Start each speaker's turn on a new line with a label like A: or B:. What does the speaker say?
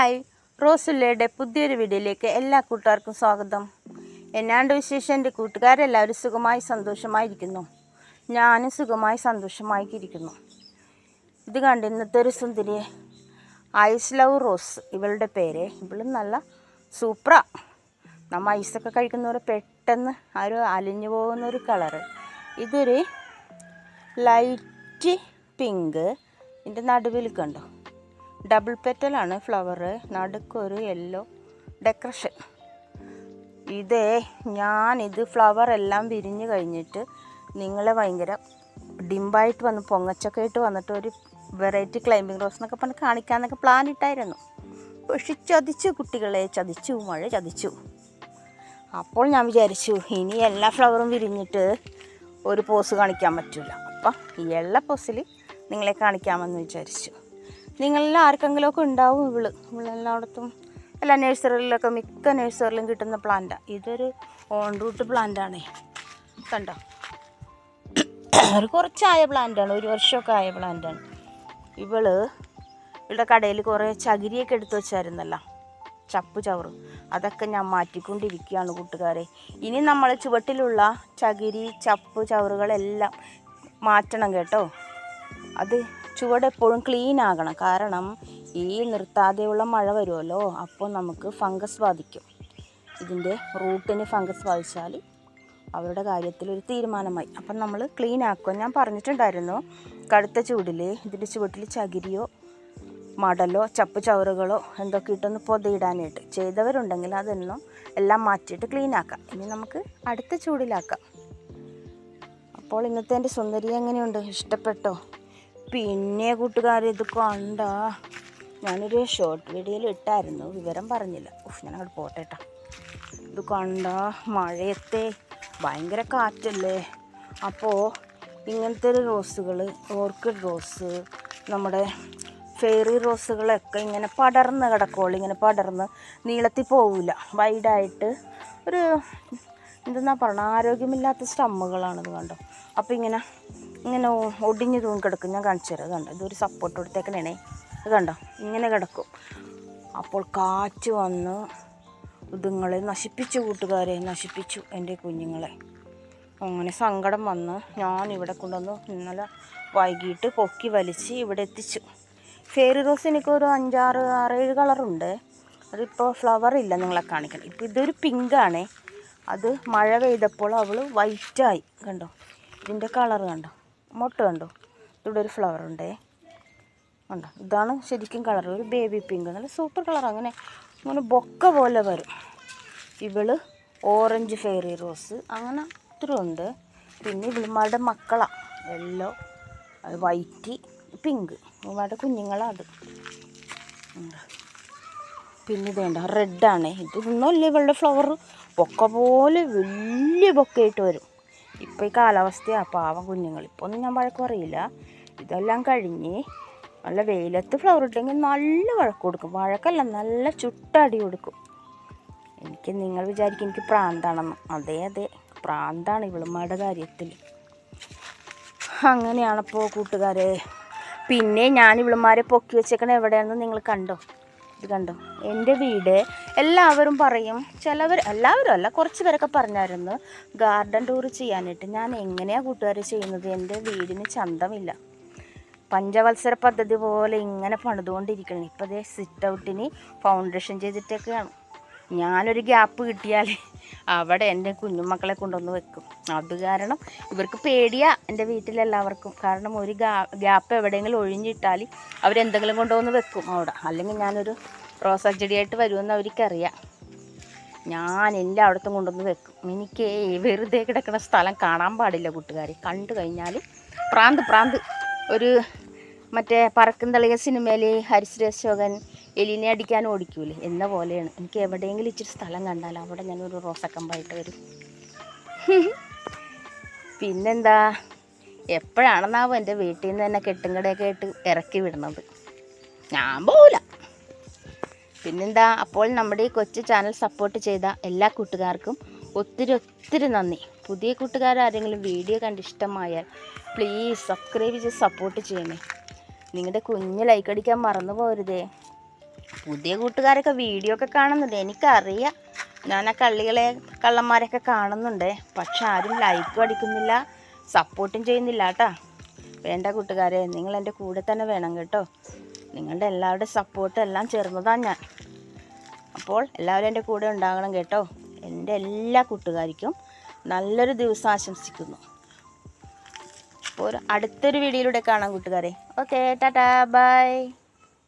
A: Hi. റോസുല്ലയുടെ പുതിയൊരു വീഡിയോയിലേക്ക് എല്ലാ കൂട്ടുകാർക്കും സ്വാഗതം. എന്നാണ്ട് വിശേഷം? എന്റെ കൂട്ടുകാരെല്ലാവരും സുഖമായി സന്തോഷമായിരിക്കുന്നു. ഞാനും സുഖമായി സന്തോഷമായിരിക്കുന്നു ഇത് കണ്ട് ഇന്നത്തെ ഒരു സുന്ദരിയെ ഐസ് ലവ് റോസ് ഇവളുടെ പേര്. ഇവളും നല്ല സൂപ്പറാ നമ്മൾ ഐസൊക്കെ കഴിക്കുന്നവരെ പെട്ടെന്ന് ആ ഒരു അലിഞ്ഞു പോകുന്ന ഒരു കളറ്. ഇതൊരു ലൈറ്റ് പിങ്ക്. ഇതിന്റെ നടുവിൽ കണ്ടോ? ഡബിൾ പെറ്റലാണ് ഫ്ലവർ നടുക്കൊരു യെല്ലോ ഡെക്കറേഷൻ ഇതേ ഞാനിത് ഫ്ലവർ എല്ലാം വിരിഞ്ഞ് കഴിഞ്ഞിട്ട് നിങ്ങളെ ഭയങ്കര ഡിമ്പായിട്ട് വന്ന് പൊങ്ങച്ചൊക്കെ ആയിട്ട് വന്നിട്ട് ഒരു വെറൈറ്റി ക്ലൈമ്പിംഗ് റോസ് എന്നൊക്കെ പറഞ്ഞ് കാണിക്കാമെന്നൊക്കെ പ്ലാൻ ഇട്ടായിരുന്നു. പക്ഷെ ചതിച്ചു കുട്ടികളെ ചതിച്ചു മഴ ചതിച്ചു. അപ്പോൾ ഞാൻ വിചാരിച്ചു ഇനി എല്ലാ ഫ്ലവറും വിരിഞ്ഞിട്ട് ഒരു പോസ് കാണിക്കാൻ പറ്റില്ല അപ്പം ഈ എല്ലാ പോസിൽ നിങ്ങളെ കാണിക്കാമെന്ന് വിചാരിച്ചു. നിങ്ങളിൽ ആർക്കെങ്കിലുമൊക്കെ ഉണ്ടാവും ഇവൾ. ഇവളെല്ലായിടത്തും എല്ലാ നഴ്സറികളിലൊക്കെ മിക്ക നഴ്സറിലും കിട്ടുന്ന പ്ലാന്റാണ് ഇതൊരു ഓൺ റൂട്ട് പ്ലാന്റാണേ കണ്ടോ? ഒരു കുറച്ചായ പ്ലാന്റാണ് ഒരു വർഷമൊക്കെ ആയ പ്ലാന്റാണ് ഇവൾ ഇവിടെ കടയിൽ കുറേ ചകിരിയൊക്കെ എടുത്തു വെച്ചായിരുന്നല്ലോ. ചപ്പ് ചവറ്. അതൊക്കെ ഞാൻ മാറ്റിക്കൊണ്ടിരിക്കുകയാണ് കൂട്ടുകാരെ. ഇനി നമ്മൾ ചുവട്ടിലുള്ള ചകിരി ചപ്പ് ചവറുകളെല്ലാം മാറ്റണം കേട്ടോ. അത് ചുവട് എപ്പോഴും ക്ലീൻ ആകണം. കാരണം ഈ നിർത്താതെയുള്ള മഴ വരുമല്ലോ അപ്പോൾ നമുക്ക് ഫംഗസ് ബാധിക്കും. ഇതിന്റെ റൂട്ടിന് ഫംഗസ് ബാധിച്ചാൽ അവരുടെ കാര്യത്തിൽ ഒരു തീരുമാനമായി. അപ്പം നമ്മൾ ക്ലീൻ ആക്കുക. ഞാൻ പറഞ്ഞിട്ടുണ്ടായിരുന്നു കടുത്ത ചൂടിൽ ഇതിന്റെ ചുവട്ടിൽ ചകിരിയോ മടലോ ചപ്പ് ചവറുകളോ എന്തൊക്കെ ഇട്ടൊന്ന് പൊതിയിടാനായിട്ട്. ചെയ്തവരുണ്ടെങ്കിൽ അതൊന്നും എല്ലാം മാറ്റിയിട്ട് ക്ലീൻ ആക്കാം. ഇനി നമുക്ക് അടുത്ത ചൂടിലാക്കാം. അപ്പോൾ ഇന്നത്തെ എന്റെ സുന്ദരി എങ്ങനെയുണ്ട്? ഇഷ്ടപ്പെട്ടോ? പിന്നെ കൂട്ടുകാർ ഇത് കണ്ട ഞാനൊരു ഷോർട്ട് വീഡിയോയിൽ ഇട്ടായിരുന്നു. വിവരം പറഞ്ഞില്ല. ഉഫ് ഞാൻ അങ്ങോട്ട് പോട്ടെ ട്ടാ. ഇത് കണ്ട മഴയത്തെ ഭയങ്കര കാറ്റല്ലേ? അപ്പോൾ ഇങ്ങനത്തെ ഒരു റോസുകൾ ഓർക്കിഡ് റോസ് നമ്മുടെ ഫെയറി റോസുകളൊക്കെ ഇങ്ങനെ പടർന്ന് കിടക്കുള്ളൂ ഇങ്ങനെ പടർന്ന് നീളത്തിൽ പോവില്ല വൈഡായിട്ട് ഒരു എന്തെന്നാ പറഞ്ഞ ആരോഗ്യമില്ലാത്ത സ്റ്റമ്മുകളാണിത് കണ്ടോ? അപ്പോൾ ഇങ്ങനെ ഇങ്ങനെ ഒടിഞ്ഞ് തൂങ്ങി കിടക്കും ഞാൻ കാണിച്ചു തരാം. കണ്ടോ? ഇതൊരു സപ്പോർട്ട് കൊടുത്തേക്കണേ അത് കണ്ടോ? ഇങ്ങനെ കിടക്കും. അപ്പോൾ കാറ്റ് വന്ന് ഇതുങ്ങളെ നശിപ്പിച്ചു കൂട്ടുകാരെ നശിപ്പിച്ചു എന്റെ കുഞ്ഞുങ്ങളെ. അങ്ങനെ സങ്കടം വന്ന് ഞാൻ ഇവിടെ കൊണ്ടുവന്ന് ഇന്നലെ വൈകിട്ട് പൊക്കി വലിച്ച് ഇവിടെ എത്തിച്ചു. ഫേറി റോസ് എനിക്കൊരു അഞ്ചാറ് ആറേഴ് കളറുണ്ട്. അതിപ്പോൾ ഫ്ലവർ ഇല്ല നിങ്ങളെ കാണിക്കണം ഇപ്പോൾ ഇതൊരു പിങ്കാണേ അത് മഴ പെയ്തപ്പോൾ അവൾ വൈറ്റായി കണ്ടോ? ഇതിന്റെ കളർ കണ്ടോ? മൊട്ട് കണ്ടോ? ഇവിടെ ഒരു ഫ്ലവർ ഉണ്ടേ. ഉണ്ടോ ഇതാണ് ശരിക്കും കളർ ഒരു ബേബി പിങ്ക് നല്ല സൂപ്പർ കളർ അങ്ങനെ അങ്ങനെ ബൊക്ക പോലെ വരും. ഇവൾ ഓറഞ്ച് ഫെയറി റോസ് അങ്ങനെ ഒത്തിരി ഉണ്ട്. പിന്നെ ഇവളുമാരുടെ മക്കളാണ് യെല്ലോ വൈറ്റ് പിങ്ക് ഇവളുമാരുടെ കുഞ്ഞുങ്ങളാണ് അത്. പിന്നെ ഇത് വേണ്ട റെഡാണ് ഇതൊന്നുമല്ല ഇവളുടെ ഫ്ലവർ ബൊക്ക പോലെ വലിയ ബൊക്കയായിട്ട് വരും. ഇപ്പോൾ ഈ കാലാവസ്ഥയാണ് പാവം കുഞ്ഞുങ്ങൾ. ഇപ്പോൾ ഒന്നും ഞാൻ വഴക്ക് പറയില്ല. ഇതെല്ലാം കഴിഞ്ഞ് നല്ല വെയിലത്ത് ഫ്ലവർ ഇട്ടെങ്കിൽ നല്ല വഴക്ക് കൊടുക്കും. വഴക്കല്ല നല്ല ചുട്ടടി കൊടുക്കും. എനിക്ക് നിങ്ങൾ വിചാരിക്കും എനിക്ക് പ്രാന്താണെന്ന്. അതെ അതെ. പ്രാന്താണ് ഇവളുമ്മയുടെ കാര്യത്തിൽ അങ്ങനെയാണപ്പോൾ കൂട്ടുകാരെ. പിന്നെ ഞാൻ ഇവളുമാരെ പൊക്കി വെച്ചേക്കണ എവിടെയാണെന്ന് നിങ്ങൾ കണ്ടോ? ഇത് കണ്ടോ? എന്റെ വീട് എല്ലാവരും പറയും ചിലവർ എല്ലാവരും അല്ല കുറച്ച് പേരൊക്കെ പറഞ്ഞായിരുന്നു ഗാർഡൻ ടൂർ ചെയ്യാനായിട്ട്. ഞാൻ എങ്ങനെയാണ് കൂട്ടുകാർ ചെയ്യുന്നത്? എന്റെ വീടിന് ചന്തമില്ല. പഞ്ചവത്സര പദ്ധതി പോലെ ഇങ്ങനെ പണിതുകൊണ്ടിരിക്കണം. ഇപ്പോൾ അതേ സിറ്റ് ഔട്ടിന് ഫൗണ്ടേഷൻ ചെയ്തിട്ടൊക്കെയാണ്. ഞാനൊരു ഗ്യാപ്പ് കിട്ടിയാൽ അവിടെ എന്റെ കുഞ്ഞുമക്കളെ കൊണ്ടുവന്ന് വെക്കും. അത് കാരണം ഇവർക്ക് പേടിയാ എന്റെ വീട്ടിലെല്ലാവർക്കും. കാരണം ഒരു ഗ്യാപ്പ് എവിടെയെങ്കിലും ഒഴിഞ്ഞിട്ടാൽ അവരെന്തെങ്കിലും കൊണ്ടുവന്ന് വെക്കും അവിടെ. അല്ലെങ്കിൽ ഞാനൊരു റോസാ ചെടിയായിട്ട് വരുമെന്ന് അവർക്കറിയാം. ഞാൻ എല്ലായിടത്തും കൊണ്ടുവന്ന് വെക്കും. എനിക്ക് വെറുതെ കിടക്കുന്ന സ്ഥലം കാണാൻ പാടില്ല കൂട്ടുകാരെ. കണ്ടു കഴിഞ്ഞാൽ പ്രാന്ത് പ്രാന്ത് ഒരു മറ്റേ പറക്കും തളിക സിനിമയിൽ ഹരിശ്രീ അശോകൻ എലിനെ അടിക്കാൻ ഓടിക്കൂലേ? എന്ന പോലെയാണ്. എനിക്ക് എവിടെയെങ്കിലും ഇച്ചിരി സ്ഥലം കണ്ടാൽ അവിടെ ഞാനൊരു റോസക്കമ്പായിട്ട് വരും. പിന്നെന്താ? എപ്പോഴാണെന്നാവും എന്റെ വീട്ടിൽ നിന്ന് തന്നെ കെട്ടുംകടയൊക്കെ ആയിട്ട് ഇറക്കി വിടുന്നത്. ഞാൻ പോവില്ല പിന്നെന്താ? അപ്പോൾ നമ്മുടെ ഈ കൊച്ചു ചാനൽ സപ്പോർട്ട് ചെയ്ത എല്ലാ കൂട്ടുകാർക്കും ഒത്തിരി ഒത്തിരി നന്ദി. പുതിയ കൂട്ടുകാർ ആരെങ്കിലും വീഡിയോ കണ്ട് ഇഷ്ടമായാൽ പ്ലീസ് സബ്സ്ക്രൈബ് ചെയ്ത് സപ്പോർട്ട് ചെയ്യണേ. നിങ്ങളുടെ കുഞ്ഞ് ലൈക്ക് അടിക്കാൻ മറന്നു പോരുതേ. പുതിയ കൂട്ടുകാരൊക്കെ വീഡിയോ ഒക്കെ കാണുന്നുണ്ട്. എനിക്കറിയാം. ഞാൻ ആ കള്ളികളെ കള്ളന്മാരെയൊക്കെ കാണുന്നുണ്ട്. പക്ഷെ ആരും ലൈക്കും അടിക്കുന്നില്ല സപ്പോർട്ടും ചെയ്യുന്നില്ല കേട്ടാ. വേണ്ട കൂട്ടുകാരെ നിങ്ങൾ എന്റെ കൂടെ തന്നെ വേണം കേട്ടോ. നിങ്ങളുടെ എല്ലാവരുടെ സപ്പോർട്ട് എല്ലാം ചേർന്നതാണ് ഞാൻ. അപ്പോൾ എല്ലാവരും എന്റെ കൂടെ ഉണ്ടാകണം കേട്ടോ. എന്റെ എല്ലാ കൂട്ടുകാർക്കും നല്ലൊരു ദിവസം ആശംസിക്കുന്നു. അപ്പോൾ അടുത്തൊരു വീഡിയോയിലൂടെ കാണാം കൂട്ടുകാരെ. Okay tata bye